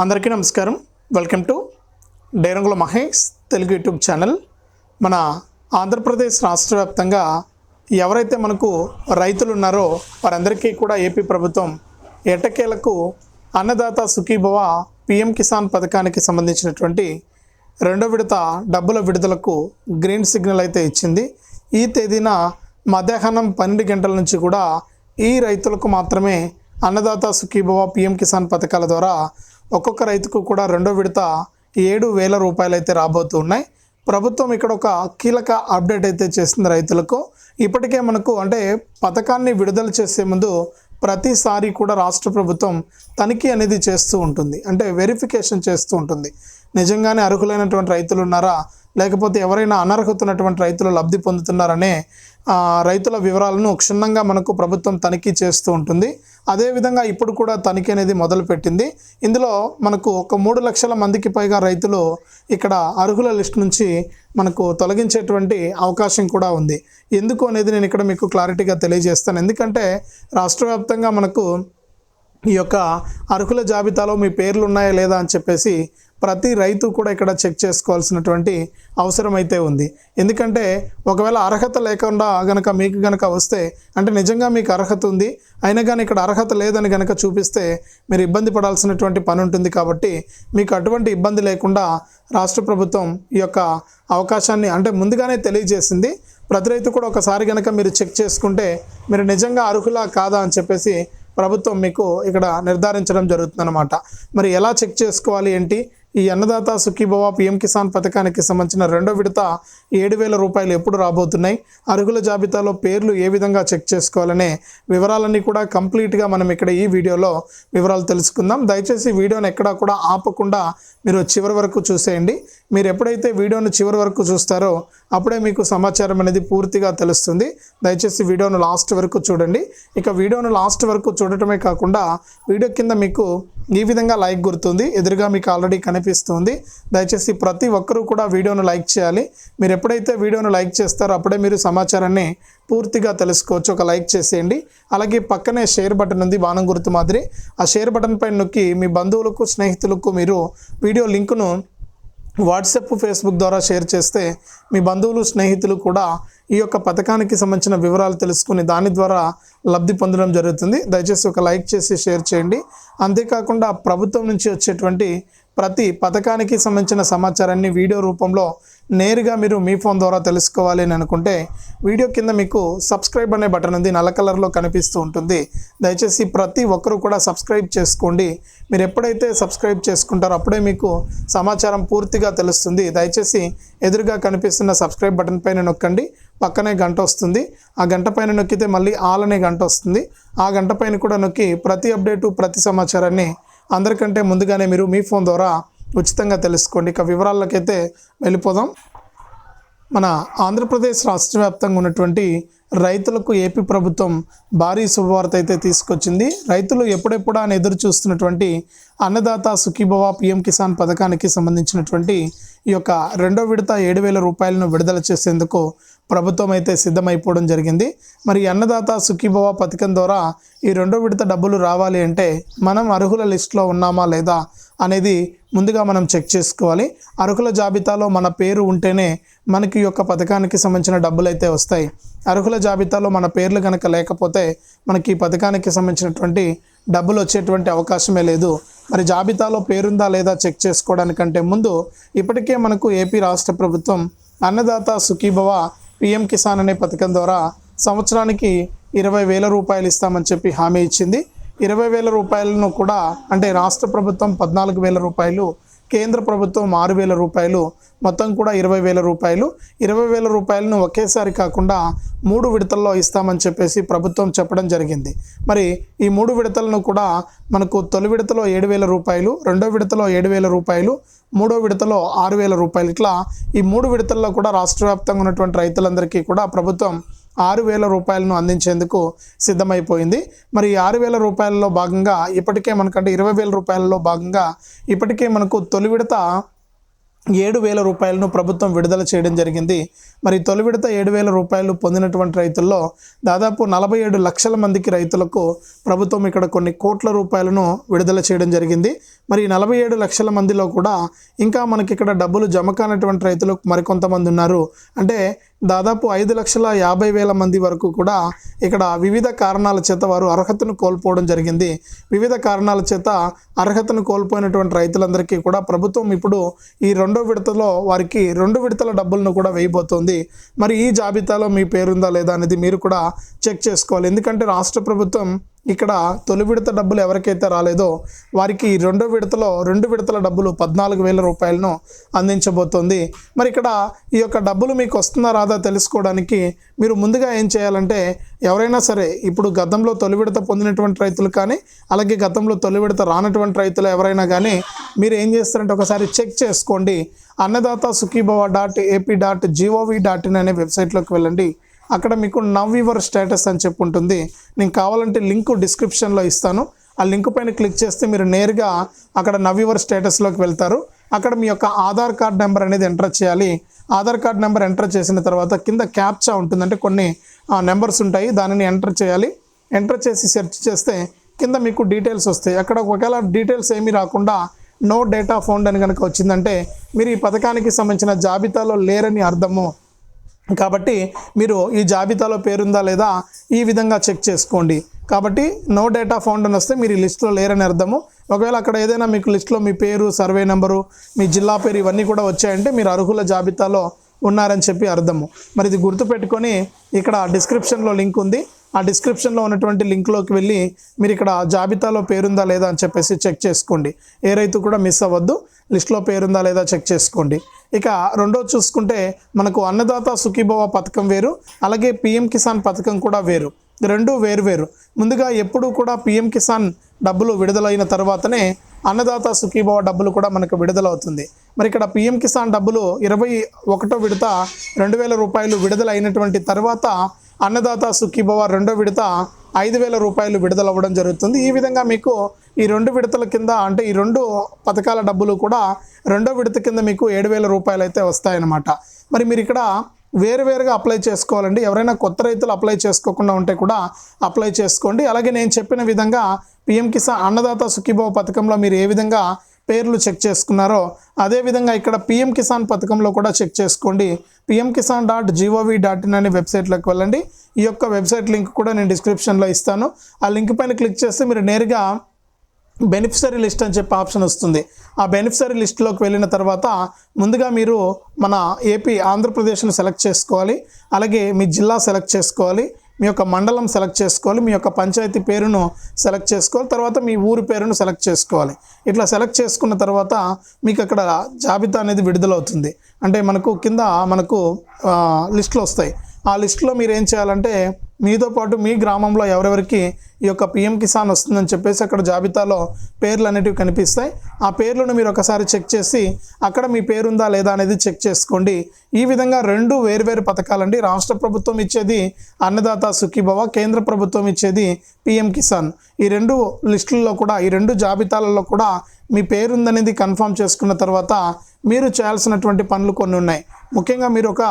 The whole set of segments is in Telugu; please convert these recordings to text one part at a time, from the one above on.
అందరికీ నమస్కారం. Welcome to Derangula Mahesh Telugu YouTube channel. మన ఆంధ్రప్రదేశ్ రాష్ట్ర వ్యాప్తంగా ఎవరైతే మనకు రైతులు ఉన్నారో వారందరికీ కూడా ఏపీ ప్రభుత్వం ఎటకేలకు అన్నదాత సుఖీభవ పిఎం కిసాన్ పథకానికి సంబంధించినటువంటి రెండో విడత డబ్బుల విడుదలకు గ్రీన్ సిగ్నల్ అయితే ఇచ్చింది. ఈ తేదీన మధ్యాహ్నం పన్నెండు గంటల నుంచి కూడా ఈ రైతులకు మాత్రమే అన్నదాత సుఖీభవ పిఎం కిసాన్ పథకాల ద్వారా ఒక్కొక్క రైతుకు కూడా రెండో విడత ఏడు వేల రూపాయలు అయితే రాబోతున్నాయి. ప్రభుత్వం ఇక్కడ ఒక కీలక అప్డేట్ అయితే చేస్తుంది రైతులకు. ఇప్పటికే మనకు అంటే పథకాన్ని విడుదల చేసే ముందు ప్రతిసారి కూడా రాష్ట్ర ప్రభుత్వం తనిఖీ అనేది చేస్తూ ఉంటుంది. అంటే వెరిఫికేషన్ చేస్తూ ఉంటుంది. నిజంగానే అర్హులైనటువంటి రైతులు ఉన్నారా? లేకపోతే ఎవరైనా అనర్హత ఉన్నటువంటి రైతులు లబ్ధి పొందుతున్నారనే రైతుల వివరాలను క్షుణ్ణంగా మనకు ప్రభుత్వం తనిఖీ చేస్తూ ఉంటుంది. అదేవిధంగా ఇప్పుడు కూడా తనిఖీ అనేది మొదలుపెట్టింది. ఇందులో మనకు ఒక మూడు లక్షల మందికి పైగా రైతులు ఇక్కడ అర్హుల లిస్ట్ నుంచి మనకు తొలగించేటువంటి అవకాశం కూడా ఉంది. ఎందుకు అనేది నేను ఇక్కడ మీకు క్లారిటీగా తెలియజేస్తాను. ఎందుకంటే రాష్ట్ర వ్యాప్తంగా మనకు ఈ యొక్క అర్హుల జాబితాలో మీ పేర్లు ఉన్నాయా లేదా అని చెప్పేసి ప్రతి రైతు కూడా ఇక్కడ చెక్ చేసుకోవాల్సినటువంటి అవసరం అయితే ఉంది. ఎందుకంటే ఒకవేళ అర్హత లేకుండా గనక మీకు గనక వస్తే అంటే నిజంగా మీకు అర్హత ఉంది అయినా కానీ ఇక్కడ అర్హత లేదని గనక చూపిస్తే మీరు ఇబ్బంది పడాల్సినటువంటి పని ఉంటుంది కాబట్టి మీకు అటువంటి ఇబ్బంది లేకుండా రాష్ట్ర ప్రభుత్వం ఈ యొక్క అవకాశాన్ని అంటే ముందుగానే తెలియజేసింది. ప్రతి రైతు కూడా ఒకసారి గనక మీరు చెక్ చేసుకుంటే మీరు నిజంగా అర్హులా కాదా అని చెప్పేసి ప్రభుత్వం మీకు ఇక్కడ నిర్ధారించడం జరుగుతుందన్నమాట. మరి ఎలా చెక్ చేసుకోవాలి ఏంటి? ఈ అన్నదాత సుఖీభవ పిఎం కిసాన్ పథకానికి సంబంధించిన రెండో విడత ఏడు వేల రూపాయలు ఎప్పుడు రాబోతున్నాయి? అర్హుల జాబితాలో పేర్లు ఏ విధంగా చెక్ చేసుకోవాలనే వివరాలన్నీ కూడా కంప్లీట్గా మనం ఇక్కడ ఈ వీడియోలో వివరాలు తెలుసుకుందాం. దయచేసి వీడియోని ఎక్కడా కూడా ఆపకుండా మీరు చివరి వరకు చూసేయండి. మీరు ఎప్పుడైతే వీడియోను చివరి వరకు చూస్తారో అప్పుడే మీకు సమాచారం అనేది పూర్తిగా తెలుస్తుంది. దయచేసి వీడియోను లాస్ట్ వరకు చూడండి. ఇక వీడియోను లాస్ట్ వరకు చూడటమే కాకుండా వీడియో కింద మీకు ఈ విధంగా లైక్ గుర్తుంది. ఎదురుగా మీకు ఆల్రెడీ కనిపిస్తుంది. దయచేసి ప్రతి ఒక్కరూ కూడా వీడియోను లైక్ చేయాలి. మీరు ఎప్పుడైతే వీడియోను లైక్ చేస్తారో అప్పుడే మీరు సమాచారాన్ని పూర్తిగా తెలుసుకోవచ్చు. ఒక లైక్ చేసేయండి. అలాగే పక్కనే షేర్ బటన్ ఉంది. బాణం గుర్తు మాదిరి. ఆ షేర్ బటన్ పైన నొక్కి మీ బంధువులకు స్నేహితులకు మీరు వీడియో లింకును వాట్సాప్ ఫేస్బుక్ ద్వారా షేర్ చేస్తే మీ బంధువులు స్నేహితులు కూడా ఈ యొక్క పథకానికి సంబంధించిన వివరాలు తెలుసుకుని దాని ద్వారా లబ్ధి పొందడం జరుగుతుంది. దయచేసి ఒక లైక్ చేసి షేర్ చేయండి. అంతేకాకుండా ప్రభుత్వం నుంచి వచ్చేటువంటి ప్రతి పథకానికి సంబంధించిన సమాచారాన్ని వీడియో రూపంలో నేరుగా మీరు మీ ఫోన్ ద్వారా తెలుసుకోవాలి అని అనుకుంటే వీడియో కింద మీకు సబ్స్క్రైబ్ అనే బటన్ ఉంది నల్ల కలర్లో కనిపిస్తూ ఉంటుంది. దయచేసి ప్రతి ఒక్కరూ కూడా సబ్స్క్రైబ్ చేసుకోండి. మీరు ఎప్పుడైతే సబ్స్క్రైబ్ చేసుకుంటారో అప్పుడే మీకు సమాచారం పూర్తిగా తెలుస్తుంది. దయచేసి ఎదురుగా కనిపిస్తున్న సబ్స్క్రైబ్ బటన్ పైన నొక్కండి. పక్కనే గంట వస్తుంది. ఆ గంట పైన నొక్కితే మళ్ళీ ఆల్ అనే గంట వస్తుంది. ఆ గంట పైన కూడా నొక్కి ప్రతి అప్డేటు ప్రతి సమాచారాన్ని అందరికంటే ముందుగానే మీరు మీ ఫోన్ ద్వారా ఉచితంగా తెలుసుకోండి. ఇక వివరాలకైతే వెళ్ళిపోదాం. మన ఆంధ్రప్రదేశ్ రాష్ట్ర వ్యాప్తంగా ఉన్నటువంటి రైతులకు ఏపీ ప్రభుత్వం భారీ శుభవార్త అయితే తీసుకొచ్చింది. రైతులు ఎప్పుడెప్పుడా అని ఎదురు చూస్తున్నటువంటి అన్నదాత సుఖీభవ పిఎం కిసాన్ పథకానికి సంబంధించినటువంటి ఈ యొక్క రెండో విడత ఏడు వేల రూపాయలను విడుదల చేసేందుకు ప్రభుత్వం అయితే సిద్ధమైపోవడం జరిగింది. మరి అన్నదాత సుఖీభవ పథకం ద్వారా ఈ రెండో విడత డబ్బులు రావాలి అంటే మనం అర్హుల లిస్టులో ఉన్నామా లేదా అనేది ముందుగా మనం చెక్ చేసుకోవాలి. అర్హుల జాబితాలో మన పేరు ఉంటేనే మనకి ఈ యొక్క పథకానికి సంబంధించిన డబ్బులు అయితే వస్తాయి. అర్హుల జాబితాలో మన పేర్లు కనుక లేకపోతే మనకి ఈ పథకానికి సంబంధించినటువంటి డబ్బులు వచ్చేటువంటి అవకాశమే లేదు. మరి జాబితాలో పేరుందా లేదా చెక్ చేసుకోవడానికంటే ముందు ఇప్పటికే మనకు ఏపీ రాష్ట్ర ప్రభుత్వం అన్నదాత సుఖీభవ పిఎం కిసాన్ అనే పథకం ద్వారా సంవత్సరానికి ఇరవై వేల రూపాయలు ఇస్తామని చెప్పి హామీ ఇచ్చింది. ఇరవై వేల రూపాయలను కూడా అంటే రాష్ట్ర ప్రభుత్వం పద్నాలుగు వేల రూపాయలు కేంద్ర ప్రభుత్వం ఆరు వేల రూపాయలు మొత్తం కూడా ఇరవై వేల రూపాయలు. ఇరవై వేల రూపాయలను ఒకేసారి కాకుండా మూడు విడతల్లో ఇస్తామని చెప్పేసి ప్రభుత్వం చెప్పడం జరిగింది. మరి ఈ మూడు విడతలను కూడా మనకు తొలి విడతలో ఏడు వేల రూపాయలు రెండో విడతలో ఏడు వేల రూపాయలు మూడో విడతలో ఆరు వేల రూపాయలు. ఇట్లా ఈ మూడు విడతల్లో కూడా రాష్ట్ర వ్యాప్తంగా ఉన్నటువంటి రైతులందరికీ కూడా ప్రభుత్వం ఆరు వేల రూపాయలను అందించేందుకు సిద్ధమైపోయింది. మరి ఈ ఆరు వేల రూపాయలలో భాగంగా ఇప్పటికే మనకంటే ఇరవై వేల రూపాయలలో భాగంగా ఇప్పటికే మనకు తొలి విడత ఏడు వేల రూపాయలను ప్రభుత్వం విడుదల చేయడం జరిగింది. మరి తొలి విడత ఏడు వేల రూపాయలు పొందినటువంటి రైతుల్లో దాదాపు నలభై ఏడు లక్షల మందికి రైతులకు ప్రభుత్వం ఇక్కడ కొన్ని కోట్ల రూపాయలను విడుదల చేయడం జరిగింది. మరి నలభై ఏడు లక్షల మందిలో కూడా ఇంకా మనకి ఇక్కడ డబ్బులు జమ కానటువంటి రైతులు మరికొంతమంది ఉన్నారు. అంటే దాదాపు ఐదు లక్షల యాభై వేల మంది వరకు కూడా ఇక్కడ వివిధ కారణాల చేత వారు అర్హతను కోల్పోవడం జరిగింది. వివిధ కారణాల చేత అర్హతను కోల్పోయినటువంటి రైతులందరికీ కూడా ప్రభుత్వం ఇప్పుడు ఈ రెండో విడతలో వారికి రెండు విడతల డబ్బులను కూడా వేయబోతోంది. మరి ఈ జాబితాలో మీ పేరుందా లేదా అనేది మీరు కూడా చెక్ చేసుకోవాలి. ఎందుకంటే రాష్ట్ర ప్రభుత్వం ఇక్కడ తొలి విడత డబ్బులు ఎవరికైతే రాలేదో వారికి రెండో విడతలో రెండు విడతల డబ్బులు పద్నాలుగు వేల రూపాయలను అందించబోతోంది. మరి ఇక్కడ ఈ యొక్క డబ్బులు మీకు వస్తుందా రాదా తెలుసుకోవడానికి మీరు ముందుగా ఏం చేయాలంటే ఎవరైనా సరే ఇప్పుడు గతంలో తొలి విడత పొందినటువంటి రైతులు కానీ అలాగే గతంలో తొలి విడత రానటువంటి రైతులు ఎవరైనా కానీ మీరు ఏం చేస్తారంటే ఒకసారి చెక్ చేసుకోండి. Annadata Sukhibhava dot AP dot gov dot in అనే వెబ్సైట్లోకి వెళ్ళండి. అక్కడ మీకు నవ్ యువర్ స్టేటస్ అని చెప్పి ఉంటుంది నేను కావాలంటే లింక్ డిస్క్రిప్షన్లో ఇస్తాను. ఆ లింక్ పైన క్లిక్ చేస్తే మీరు నేరుగా అక్కడ నవ్ యువర్ స్టేటస్లోకి వెళ్తారు. అక్కడ మీ యొక్క ఆధార్ కార్డ్ నెంబర్ అనేది ఎంటర్ చేయాలి. ఆధార్ కార్డ్ నెంబర్ ఎంటర్ చేసిన తర్వాత కింద క్యాప్చా ఉంటుంది. అంటే కొన్ని నెంబర్స్ ఉంటాయి. దానిని ఎంటర్ చేయాలి. ఎంటర్ చేసి సెర్చ్ చేస్తే కింద మీకు డీటెయిల్స్ వస్తాయి. అక్కడ ఒకవేళ డీటెయిల్స్ ఏమీ రాకుండా నో డేటా ఫౌండ్ అని కనుక వచ్చిందంటే మీరు ఈ పథకానికి సంబంధించిన జాబితాలో లేరని అర్థము. కాబట్టి మీరు ఈ జాబితాలో పేరుందా లేదా ఈ విధంగా చెక్ చేసుకోండి. కాబట్టి నో డేటా ఫౌండ్ అని వస్తే మీరు ఈ లిస్ట్లో లేరని అర్థము. ఒకవేళ అక్కడ ఏదైనా మీకు లిస్ట్లో మీ పేరు సర్వే నెంబరు మీ జిల్లా పేరు ఇవన్నీ కూడా వచ్చాయంటే మీరు అర్హుల జాబితాలో ఉన్నారని చెప్పి అర్థము. మరి ఇది గుర్తుపెట్టుకొని ఇక్కడ డిస్క్రిప్షన్లో లింక్ ఉంది. ఆ డిస్క్రిప్షన్లో ఉన్నటువంటి లింక్లోకి వెళ్ళి మీరు ఇక్కడ జాబితాలో పేరుందా లేదా అని చెప్పేసి చెక్ చేసుకోండి. ఏ రైతు కూడా మిస్ అవ్వద్దు. లిస్ట్లో పేరుందా లేదా చెక్ చేసుకోండి. ఇక రెండో చూసుకుంటే మనకు అన్నదాత సుఖీభవ పథకం వేరు అలాగే పిఎం కిసాన్ పథకం కూడా వేరు. రెండు వేరు వేరు. ముందుగా ఎప్పుడూ కూడా పిఎం కిసాన్ డబ్బులు విడుదలైన తర్వాతనే అన్నదాత సుఖీభవ డబ్బులు కూడా మనకు విడుదలవుతుంది. మరి ఇక్కడ పిఎం కిసాన్ డబ్బులు ఇరవై ఒకటో విడత రెండు వేల రూపాయలు విడుదలైనటువంటి తర్వాత అన్నదాత సుఖీభవ రెండో విడత ఐదు వేల రూపాయలు విడుదలవ్వడం జరుగుతుంది. ఈ విధంగా మీకు ఈ రెండు విడతల కింద అంటే ఈ రెండు పథకాల డబ్బులు కూడా రెండో విడత కింద మీకు ఏడు వేల రూపాయలు అయితే వస్తాయన్నమాట. మరి మీరు ఇక్కడ వేరువేరుగా అప్లై చేసుకోవాలండి. ఎవరైనా కొత్త రైతులు అప్లై చేసుకోకుండా ఉంటే కూడా అప్లై చేసుకోండి. అలాగే నేను చెప్పిన విధంగా పిఎం కిసాన్ అన్నదాత సుఖీభావ పథకంలో మీరు ఏ విధంగా పేర్లు చెక్ చేసుకున్నారో అదేవిధంగా ఇక్కడ పిఎం కిసాన్ పథకంలో కూడా చెక్ చేసుకోండి. PM Kisan dot gov dot in అనే వెబ్సైట్లోకి వెళ్ళండి. ఈ యొక్క వెబ్సైట్ లింక్ కూడా నేను డిస్క్రిప్షన్లో ఇస్తాను. ఆ లింక్ పైన క్లిక్ చేస్తే మీరు నేరుగా బెనిఫిషరీ లిస్ట్ అని చెప్పి ఆప్షన్ వస్తుంది. ఆ బెనిఫిషరీ లిస్ట్లోకి వెళ్ళిన తర్వాత ముందుగా మీరు మన ఏపీ ఆంధ్రప్రదేశ్ను సెలెక్ట్ చేసుకోవాలి. అలాగే మీ జిల్లా సెలెక్ట్ చేసుకోవాలి. మీ యొక్క మండలం సెలెక్ట్ చేసుకోవాలి. మీ యొక్క పంచాయతీ పేరును సెలెక్ట్ చేసుకోవాలి. తర్వాత మీ ఊరి పేరును సెలెక్ట్ చేసుకోవాలి. ఇట్లా సెలెక్ట్ చేసుకున్న తర్వాత మీకు అక్కడ జాబితా అనేది విడుదలవుతుంది. అంటే మనకు కింద మనకు లిస్టులు వస్తాయి. ఆ లిస్టులో మీరు ఏం చేయాలంటే మీతో పాటు మీ గ్రామంలో ఎవరెవరికి ఈ యొక్క పిఎం కిసాన్ వస్తుందని చెప్పేసి అక్కడ జాబితాలో పేర్లు అనేటివి కనిపిస్తాయి. ఆ పేర్లను మీరు ఒకసారి చెక్ చేసి అక్కడ మీ పేరుందా లేదా అనేది చెక్ చేసుకోండి. ఈ విధంగా రెండు వేర్వేరు పథకాలండి. రాష్ట్ర ప్రభుత్వం ఇచ్చేది అన్నదాత సుఖీభవ కేంద్ర ప్రభుత్వం ఇచ్చేది పిఎం కిసాన్. ఈ రెండు లిస్టుల్లో కూడా ఈ రెండు జాబితాలలో కూడా మీ పేరుందనేది కన్ఫర్మ్ చేసుకున్న తర్వాత మీరు చేయాల్సినటువంటి పనులు కొన్ని ఉన్నాయి. ముఖ్యంగా మీరు ఒక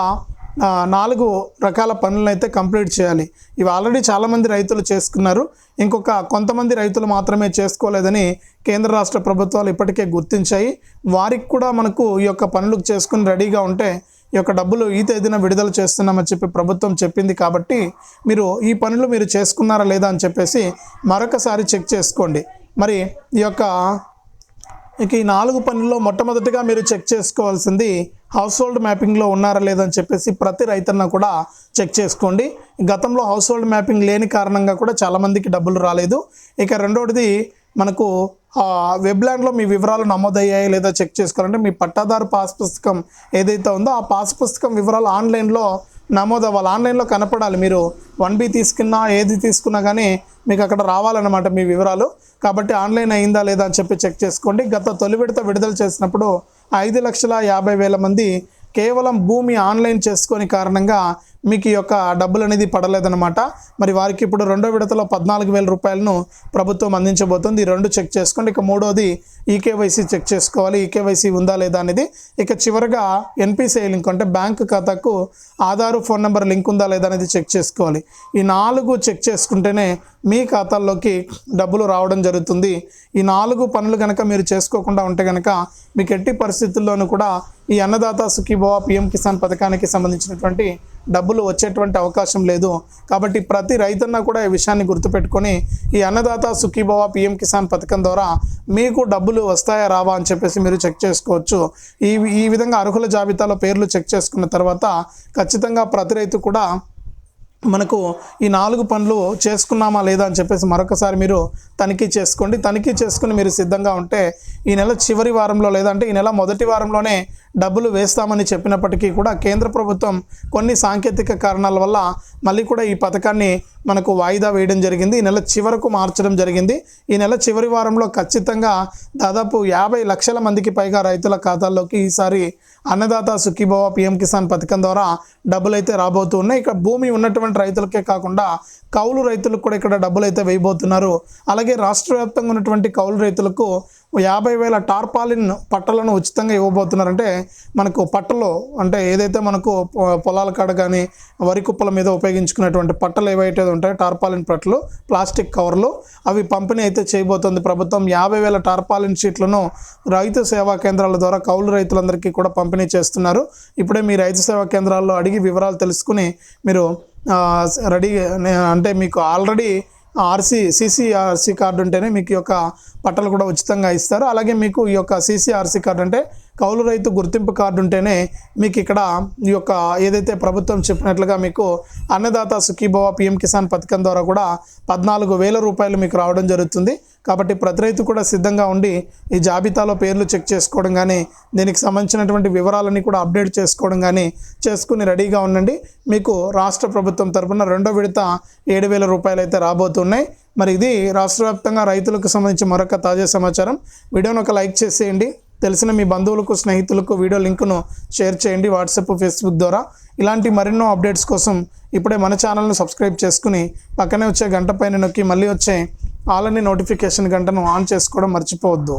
నాలుగు రకాల పనులను అయితే కంప్లీట్ చేయాలి. ఇవి ఆల్రెడీ చాలామంది రైతులు చేసుకున్నారు. ఇంకొక కొంతమంది రైతులు మాత్రమే చేసుకోలేదని కేంద్ర రాష్ట్ర ప్రభుత్వాలు ఇప్పటికే గుర్తించాయి. వారికి కూడా మనకు ఈ యొక్క పనులు చేసుకుని రెడీగా ఉంటే ఈ యొక్క డబ్బులు ఈ తేదీన విడుదల చేస్తున్నామని చెప్పి ప్రభుత్వం చెప్పింది కాబట్టి మీరు ఈ పనులు మీరు చేసుకున్నారా లేదా అని చెప్పేసి మరొకసారి చెక్ చేసుకోండి. మరి ఈ యొక్క ఇక ఈ నాలుగు పనుల్లో మొట్టమొదటిగా మీరు చెక్ చేసుకోవాల్సింది హౌస్ హోల్డ్ మ్యాపింగ్లో ఉన్నారా లేదని చెప్పేసి ప్రతి రైతన్న కూడా చెక్ చేసుకోండి. గతంలో హౌస్ హోల్డ్ మ్యాపింగ్ లేని కారణంగా కూడా చాలామందికి డబ్బులు రాలేదు. ఇక రెండోది మనకు వెబ్లాండ్లో మీ వివరాలు నమోదయ్యాయి లేదా చెక్ చేసుకోవాలంటే మీ పట్టాదారు పాస్ పుస్తకం ఏదైతే ఉందో ఆ పాస్ పుస్తకం వివరాలు ఆన్లైన్లో నమోదు అవ్వాలి ఆన్లైన్లో కనపడాలి మీరు. వన్ బి తీసుకున్నా ఏది తీసుకున్నా కానీ మీకు అక్కడ రావాలన్నమాట మీ వివరాలు. కాబట్టి ఆన్లైన్ అయిందా లేదా అని చెప్పి చెక్ చేసుకోండి. గత తొలి విడత విడుదల చేసినప్పుడు ఐదు లక్షల యాభై వేల మంది కేవలం భూమి ఆన్లైన్ చేసుకొని కారణంగా మీకు ఈ యొక్క డబ్బులు అనేది పడలేదన్నమాట. మరి వారికి ఇప్పుడు రెండో విడతలో పద్నాలుగు వేల రూపాయలను ప్రభుత్వం అందించబోతుంది. ఈ రెండు చెక్ చేసుకోండి. ఇక మూడోది ఈకేవైసీ చెక్ చేసుకోవాలి. ఈకేవైసీ ఉందా లేదా అనేది ఇక చివరగా ఎన్పిసిఐ లింక్ అంటే బ్యాంక్ ఖాతాకు ఆధారు ఫోన్ నెంబర్ లింక్ ఉందా లేదా అనేది చెక్ చేసుకోవాలి. ఈ నాలుగు చెక్ చేసుకుంటేనే మీ ఖాతాల్లోకి డబ్బులు రావడం జరుగుతుంది. ఈ నాలుగు పనులు కనుక మీరు చేసుకోకుండా ఉంటే కనుక మీకు ఎట్టి పరిస్థితుల్లోనూ కూడా ఈ అన్నదాత సుఖీభవ పిఎం కిసాన్ పథకానికి సంబంధించినటువంటి డబ్బులు వచ్చేటువంటి అవకాశం లేదు. కాబట్టి ప్రతి రైతన్న కూడా ఈ విషయాన్ని గుర్తుపెట్టుకొని ఈ అన్నదాత సుఖీభవ పిఎం కిసాన్ పథకం ద్వారా మీకు డబ్బులు వస్తాయా రావా అని చెప్పేసి మీరు చెక్ చేసుకోవచ్చు. ఈ ఈ విధంగా అర్హుల జాబితాలో పేర్లు చెక్ చేసుకున్న తర్వాత ఖచ్చితంగా ప్రతి రైతు కూడా మనకు ఈ నాలుగు పనులు చేసుకున్నామా లేదా అని చెప్పేసి మరొకసారి మీరు తనిఖీ చేసుకోండి. తనిఖీ చేసుకుని మీరు సిద్ధంగా ఉంటే ఈ నెల చివరి వారంలో లేదంటే ఈ నెల మొదటి వారంలోనే డబ్బులు వేస్తామని చెప్పినప్పటికీ కూడా కేంద్ర ప్రభుత్వం కొన్ని సాంకేతిక కారణాల వల్ల మళ్ళీ కూడా ఈ పథకాన్ని మనకు వాయిదా వేయడం జరిగింది. ఈ నెల చివరకు మార్చడం జరిగింది. ఈ నెల చివరి వారంలో ఖచ్చితంగా దాదాపు యాభై లక్షల మందికి పైగా రైతుల ఖాతాల్లోకి ఈసారి అన్నదాత సుఖీభవ పిఎం కిసాన్ పథకం ద్వారా డబ్బులు అయితే రాబోతూ ఉన్నాయి. ఇక భూమి ఉన్నటువంటి రైతులకే కాకుండా కౌలు రైతులకు కూడా ఇక్కడ డబ్బులు అయితే వేయబోతున్నారు. అలాగే రాష్ట్ర వ్యాప్తంగా ఉన్నటువంటి కౌలు రైతులకు యాభై వేల టార్పాలిన్ పట్టలను ఉచితంగా ఇవ్వబోతున్నారంటే మనకు పట్టలు అంటే ఏదైతే మనకు పొ- పొలాల కాడ కానీ వరి కుప్పల మీద ఉపయోగించుకునేటువంటి పట్టలు ఏవైతే ఉంటాయో టార్పాలిన్ పట్టలు ప్లాస్టిక్ కవర్లు అవి పంపిణీ అయితే చేయబోతోంది. ప్రభుత్వం యాభై వేల టార్పాలిన్ షీట్లను రైతు సేవా కేంద్రాల ద్వారా కౌలు రైతులందరికీ కూడా పంపిణీ చేస్తున్నారు. ఇప్పుడే మీ రైతు సేవా కేంద్రాల్లో అడిగి వివరాలు తెలుసుకుని మీరు రెడీ అంటే మీకు ఆల్రెడీ ఆర్సీ సీసీఆర్సీ కార్డు ఉంటేనే మీకు ఈ యొక్క పట్టలు కూడా ఉచితంగా ఇస్తారు. అలాగే మీకు ఈ యొక్క సీసీఆర్సీ కార్డు అంటే కౌలు రైతు గుర్తింపు కార్డు ఉంటేనే మీకు ఇక్కడ ఈ యొక్క ఏదైతే ప్రభుత్వం చెప్పినట్లుగా మీకు అన్నదాత సుఖీభవ పిఎం కిసాన్ పథకం ద్వారా కూడా పద్నాలుగు వేల రూపాయలు మీకు రావడం జరుగుతుంది. కాబట్టి ప్రతి రైతు కూడా సిద్ధంగా ఉండి ఈ జాబితాలో పేర్లు చెక్ చేసుకోవడం కానీ దీనికి సంబంధించినటువంటి వివరాలన్నీ కూడా అప్డేట్ చేసుకోవడం కానీ చేసుకుని రెడీగా ఉండండి. మీకు రాష్ట్ర ప్రభుత్వం తరపున రెండో విడత ఏడు వేల రూపాయలు అయితే రాబోతున్నాయి. మరి ఇది రాష్ట్ర వ్యాప్తంగా రైతులకు సంబంధించి మరొక తాజా సమాచారం. వీడియోను ఒక లైక్ చేసేయండి. తెలిసిన మీ బంధువులకు స్నేహితులకు వీడియో లింకును షేర్ చేయండి వాట్సాప్ ఫేస్బుక్ ద్వారా. ఇలాంటి మరెన్నో అప్డేట్స్ కోసం ఇప్పుడే మన ఛానల్ను సబ్స్క్రైబ్ చేసుకుని పక్కనే వచ్చే గంట పైన నొక్కి మళ్ళీ వచ్చే ఆల్ అన్ని నోటిఫికేషన్ గంటను ఆన్ చేసుకోవడం మర్చిపోవద్దు.